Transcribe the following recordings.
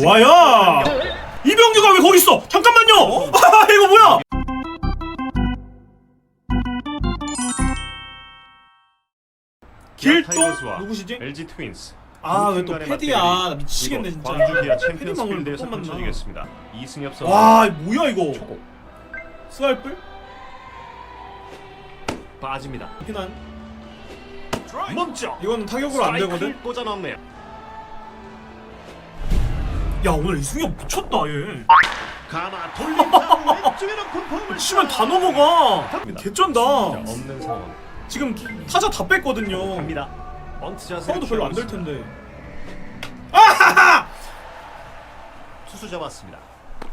좋아요. 이병규가 왜 거기 있어? 잠깐만요. 아, 이거 뭐야? 길동 타이거즈와 누구시지? LG 트윈스. 아, 왜 또 패디야? 나 미치겠네 진짜. 광주 기아 패디 챔피언스 방울 필드에서 몇 번만 나. 펼쳐지겠습니다. 이승엽 선수. 와, 뭐야 이거? 초고 스알뿔? 빠집니다. 피난. 멈춰. 이건 타격으로 안 되거든. 스트라이크를 꽂아 넣네요. 야, 오늘 이승엽 미쳤다 얘. 가나 돌림타 왼쪽에 놓고 폼을 치면 다 넘어가. 개쩐다. 자, 없는 상황. 지금 타자 다 뺐거든요. 갑니다. 번트 자세. 상황도 별로 안 될 텐데. 투수 잡았습니다.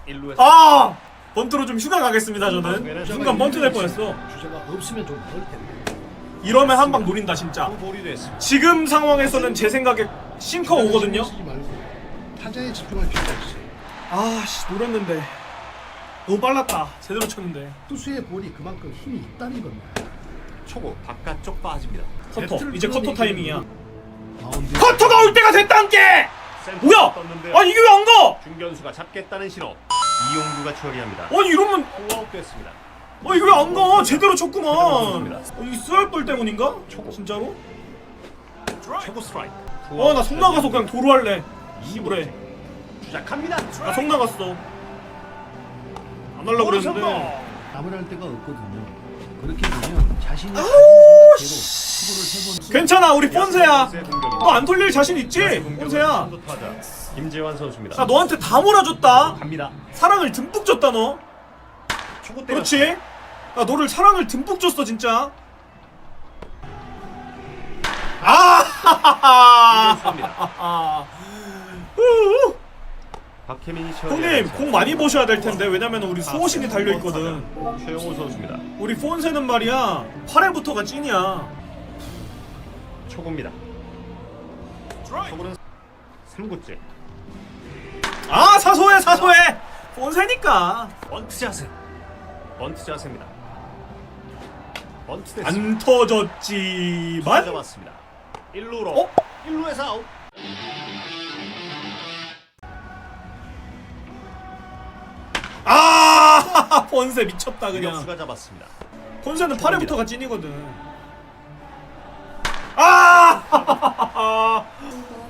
1루에서 아! 번트로 좀 휴가 가겠습니다 저는. 순간 번트 낼 뻔했어. 주자가 없으면 좀 그럴 텐데. 이러면 한 방 노린다 진짜. 볼이 됐습니다. 지금 상황에서는 제 생각에 싱커 오거든요. 타자에 집중할 필요가 있어. 아씨 노렸는데 너무 빨랐다. 제대로 쳤는데. 투수의 볼이 그만큼 힘이 있다는 겁니다. 초고 바깥쪽 빠집니다. 커터. 이제 커터 타이밍이야. 마운드 커터가 올 때가 됐단께. 센터에 뭐야? 떴는데요. 아 이게 왜 안 가? 중견수가 잡겠다는 신호. 이용구가 처리합니다. 아니 이러면 투아웃 됐습니다. 아 이게 왜안 가? 제대로 쳤구만. 아, 이 쏘알볼 때문인가? 초고. 진짜로? 초고 스트라이크. 어나속 나가서 그냥 도로 할래. 이불에. 시작합니다. 나속 나갔어. 안 하려고 그랬는데. 아무랄 데가 없거든요. 그렇게 되면 자신이 가진 생각대로 투구를 해보는 괜찮아 우리 폰세야. 너너안 돌릴 자신 있지? 폰세야. 김재환 선수입니다. 나 너한테 다 몰아줬다. 갑니다. 사랑을 듬뿍 줬다 너. 그렇지? 나 너를 사랑을 듬뿍 줬어 진짜. 아! 후! 박혜민이 형님 공 많이 보셔야 될 텐데 왜냐면 우리 수호신이 달려 있거든. 최영호 선수입니다. 우리 폰세는 말이야 8회부터가 찐이야. 초고입니다. 초고는 3구째. 아 사소해 사소해. 폰세니까 번트 자세. 번트 자세입니다. 번트 됐습니다. 안 터졌지만. 잡았습니다. 1루로. 어? 1루에서 아웃. 아 폰세 미쳤다 그냥. 유격수가 잡았습니다. 폰세는 8회부터가 찐이거든. 아!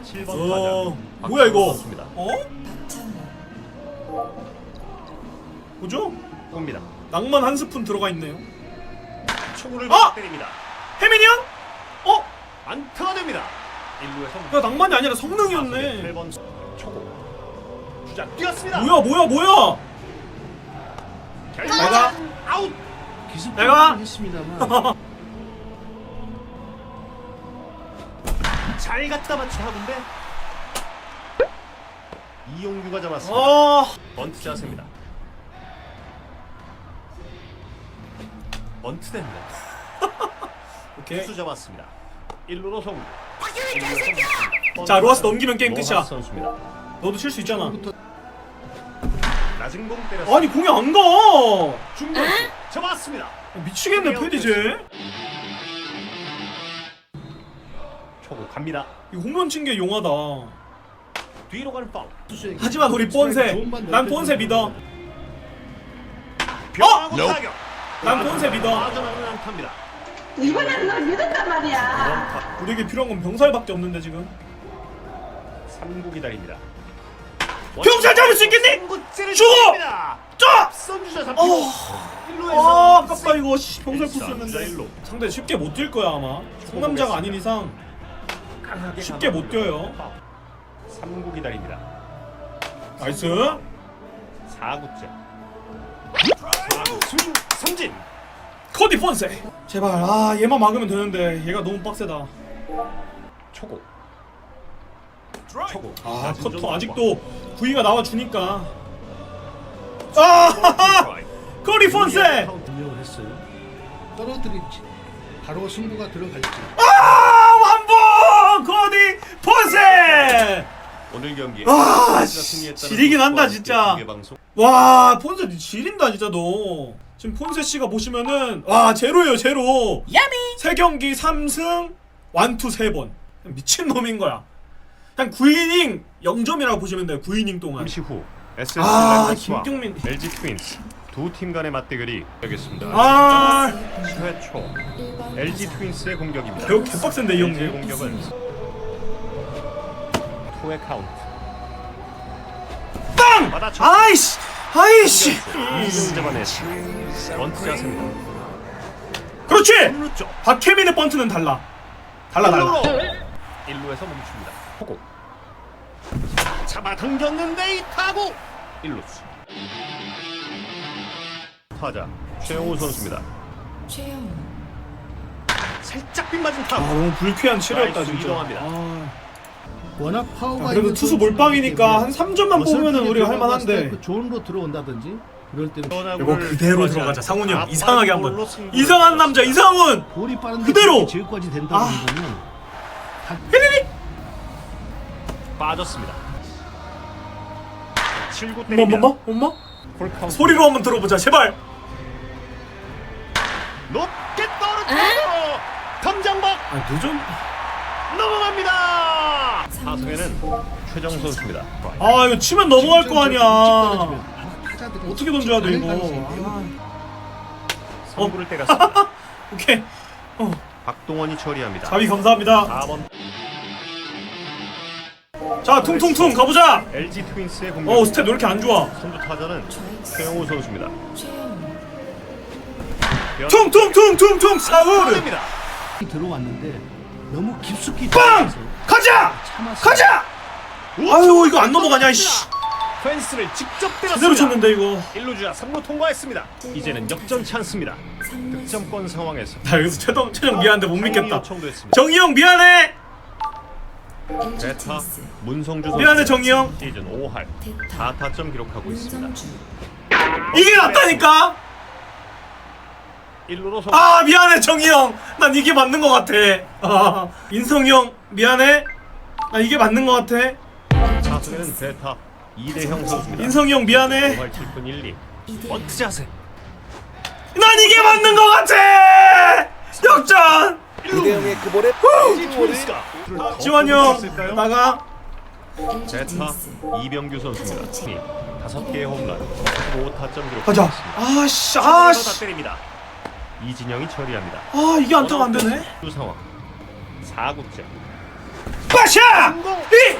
7번 어, 타자. 뭐야 이거? 습니다 어? 뭐죠? 봅니다. 낭만 한 스푼 들어가 있네요. 초구를 아! 때립니다. 혜민이 형? 어? 안타가 됩니다. 1루에서 야 낭만이 아니라 성능이었네. 8번 초구. 주자 뛰었습니다. 뭐야 뭐야 뭐야? 결국 내가- 아웃. 기습 내가- 했습니다만 잘 갖다 맞춘 하군데. 이용규가 잡았습니다. 어. 번트 자세입니다. 번트 됩니다. 오케이. 투수 잡았습니다. 1루로 송. 자 로하스 넘기면 게임 끝이야. 선수입니다. 너도 칠 수 있잖아. 낮은 공 때렸습니다. 아니 공이 안 가. 중견수 잡았습니다. 미치겠네 패디제. 초구 갑니다. 이 홈런 친 게 용하다. 뒤로 가는 파울. 투수에게 하지만 우리 좋은 난 폰세 믿어. 변화구 타격. 난 폰세 믿어. 빠져나가는 안타입니다. 이번에는 널 믿었단 말이야. 우리에게 필요한 건 병살밖에 없는데 지금. 3구 기다립니다. 병살 잡을 수 있겠니? 3구째를 죽어! 쫙! 어. 1루에서 아 아깝다 이거 씨, 병살. 일로. 상대 쉽게 못 뛸 거야 아마. 상남자가 아닌 이상 쉽게 못 뛰어요. 3구 기다립니다. 나이스. 4구째. 4구 승 삼진. 코디 폰세. 제발 아 얘만 막으면 되는데 얘가 너무 빡세다. 초구. 초구. 아 낮은 커터 점 아직도 구위가 나와 주니까. 아 스트라이크. 코디 폰세. 분명을 했어요. 떨어뜨릴지 바로 승부가 들어갈지 아 완봉 코디 폰세. 오늘 경기 아, 씨, 지리긴 한다, 진짜. 와 폰세 니 지린다 진짜 너. 지금 폰세 씨가 보시면은 와 제로예요 제로. 야미. 세 경기 3승 완투 세 번. 미친 놈인 거야. 그냥 9이닝 0점이라고 보시면 돼요 9이닝 동안 잠시 후 SS 아 김경민 LG 트윈스 두 팀 간의 맞대결이 되겠습니다. 아 10회 초 LG 트윈스의 공격입니다. 배우 개빡센데 이 LG의 형님 공격은 투의 카운트. 빵! 받아쳐. 아이씨 아이씨 이승 잡아내시. 번트 자세입니다. 그렇지! 3루 쪽. 박혜민의 번트는 달라 달라 달라 1루로 1루에서 멈춥니다. 호고. 잡아 당겼는데 이 타구 1루수. 타자 최영우 선수입니다. 최영우 살짝 빗맞은 아 타구. 너무 불쾌한 치료였다 진짜 이동합니다. 아, 워낙 파워가 아, 그래도 있는 투수 선수이기 몰빵이니까 한 때문에 3점만 어설프게 뽑으면 우리가 들어갔을 할만한데 때그 존으로 들어온다든지 그럴 때는 이거 그대로 들어가자 상훈이 형 이상하게 한번 이상한 남자. 이상훈 볼이 빠른데 그대로! 제어까지 된다는 아. 거는 빠졌습니다. 7구 엄마 때립니다. 엄마 엄마 볼 카운트. 소리로 한번 들어보자 제발 높게 떨어뜨려 덤장박 아 도전 넘어갑니다. 타석에는 최정 선수입니다. 아 이거 치면 넘어갈 거 아니야 어떻게 던져야 돼 이거 아, 있대요. 선구를 때렸습니다. 오케이 어 박동원이 처리합니다. 자비 감사합니다 4번 자 퉁퉁퉁 가보자 LG 트윈스의 공격. 어 스텝 왜 이렇게 안 좋아 선두 타자는 최영우 선수입니다. 퉁퉁퉁퉁퉁 사울 타입니다. 들어왔는데 너무 깊숙이 빵! 들어가서 가자. 가자 아유 이거 안 넘어가냐 이씨 펜스를 직접 제대로 때렸습니다. 쳤는데 이거 1루 주자 3루 통과했습니다. 이제는 역전 찬스입니다. 3루수 득점권 상황에서 나 여기서 최동 최정 미안한데 못 믿겠다. 정희 형 미안해 베타 문성주 선수 미안해 정희 형. 시즌 5할 대타 4타점 기록하고 있습니다. 이게 낫다니까? 1루로 성아 미안해 정희 형난 이게 맞는 거 같아. 아 인성이 형 미안해. 나 이게 맞는 거 같아. 타석에는 베타 이대형 선수입니다. 인성이 형 미안해. 5할 7분 1리. 이대영 번트 자세. 난 이게 맞는 거 같아! 역전! 이대형의 그 볼에 지원 형? 나가 트윈스 이병규 선수입니다. 팀 다섯 개의 홈런 15타점 기록하고 가자. 아씨 다 아씨 때립니다. 이진영이 처리합니다. 아 이게 안타가 안 되네 두 상황 4구째 빠샤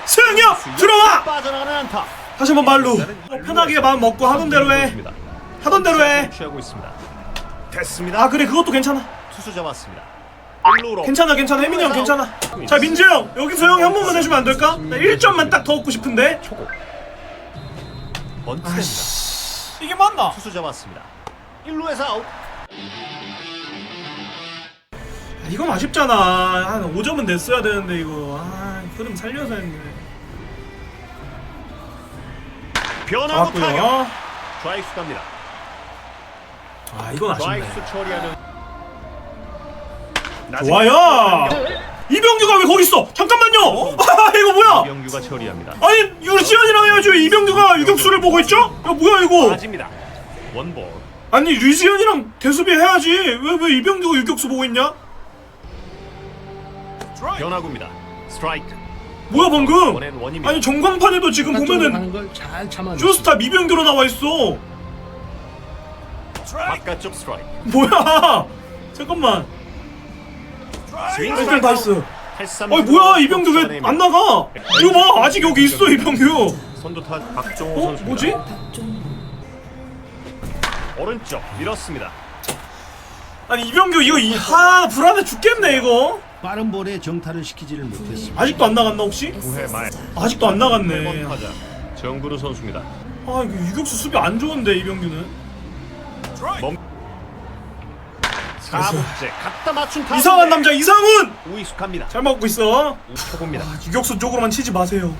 이승영 들어와 빠져나가는 안타. 다시 한번 말로 어, 편하게 마음 먹고 하던 대로 해 하던 대로 해. 취하고 있습니다. 됐습니다. 아 그래 그것도 괜찮아 투수 잡았습니다. 1루로 괜찮아 괜찮아 혜민이 형 괜찮아 자 민재 형 여기서 형이 한 번만 해주면 안 될까? 나 1점만 딱 더 얻고 싶은데 초고 번트입니다. 이게 맞나? 투수 잡았습니다. 1루에서 아웃. 아, 이건 아쉽잖아 한 5점은 냈어야 되는데 이거 아 흐름 살려서 했네 변화구 타격. 잡았고요 좌익수 갑니다. 아 이건 아쉽네 좌익수 처리하는 좋아요 이병규가 왜 거기 있어 잠깐만요 아 이거 뭐야 이병규가 처리합니다. 아니 류지현이랑 해야죠 이병규가 유격수를 보고 있죠? 야 뭐야 이거 빠집니다. 원볼. 아니 류지현이랑 대수비 해야지 왜 왜 이병규가 유격수 보고 있냐? 변화구입니다. 스트라이크. 뭐야 방금 원앤 원입니다. 아니 전광판에도 지금 보면은 하는 걸잘 참아. 쇼스타 미병규로 나와 있어 바깥쪽 스트라이크. 뭐야 잠깐만 스윙 일단 나이스 팔삼 아니 뭐야 이병규 왜 안 나가 이거 봐 아직 여기 있어 이병규 선두 타 박종호 어 선수. 뭐지? 오른쪽 밀었습니다. 아니 이병규 이거 이 하 불안해 죽겠네 이거 빠른 볼에 정타를 시키지를 못했습니다. 아직도 안 나갔나 혹시? 9회 말 아직도 안 나갔네 8번 타자 정구루 선수입니다. 아 이거 유격수 수비 안 좋은데 이병규는 멈. 4구째 갖다 맞춘 타. 이상한 남자 이상훈 우익수 갑니다. 잘 먹고 있어 초보입니다. 유격수 쪽으로만 치지 마세요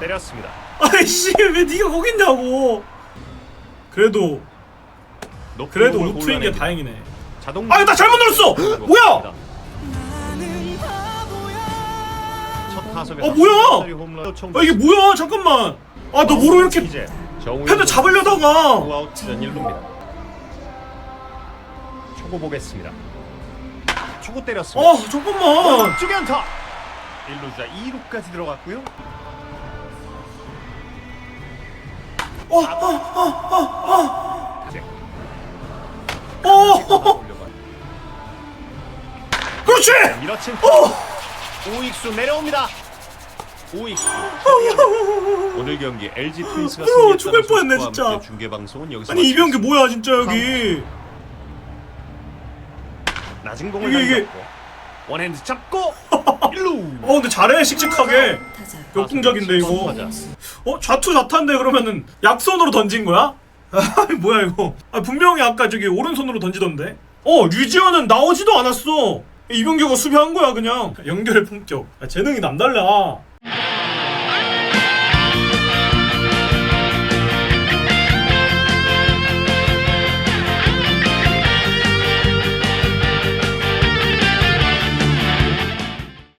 때렸습니다. 아이씨 왜 네가 거기 있냐고 그래도 높은 그래도 공을 우투인 게 골라냅니다. 다행이네 자동. 아, 나 잘못 눌렀어! 뭐야! 첫 타석에 어, 뭐야! 홈런 아 이게 뭐야 잠깐만 아 너 뭐로 이렇게 이제 정우영 패드 잡으려다가 투아웃 전 1루입니다. 보겠습니다. 초고 때렸습니다. 아 잠깐만 쪽에 안타. 1루자 2루까지 들어갔고요. 어, 어, 그렇지! 밀어친 오익수 내려옵니다. 오익수 오늘 경기 LG 트윈스가 어, 승리했다는 소식과. 함께 중계 방송은 여기서 아니 이병규 뭐야 진짜 여기 낮은 공을 이게, 이게. 던졌고. 원핸드 잡고 1루. 어 근데 잘해 씩씩하게. 타자 역동적인데 이거. 맞아. 어 좌투 좌타인데 그러면은 약손으로 던진 거야? 아 뭐야 이거. 아 분명히 아까 저기 오른손으로 던지던데. 어 류지현은 나오지도 않았어. 이병규가 수비한 거야 그냥. 연결의 품격. 아, 재능이 남달라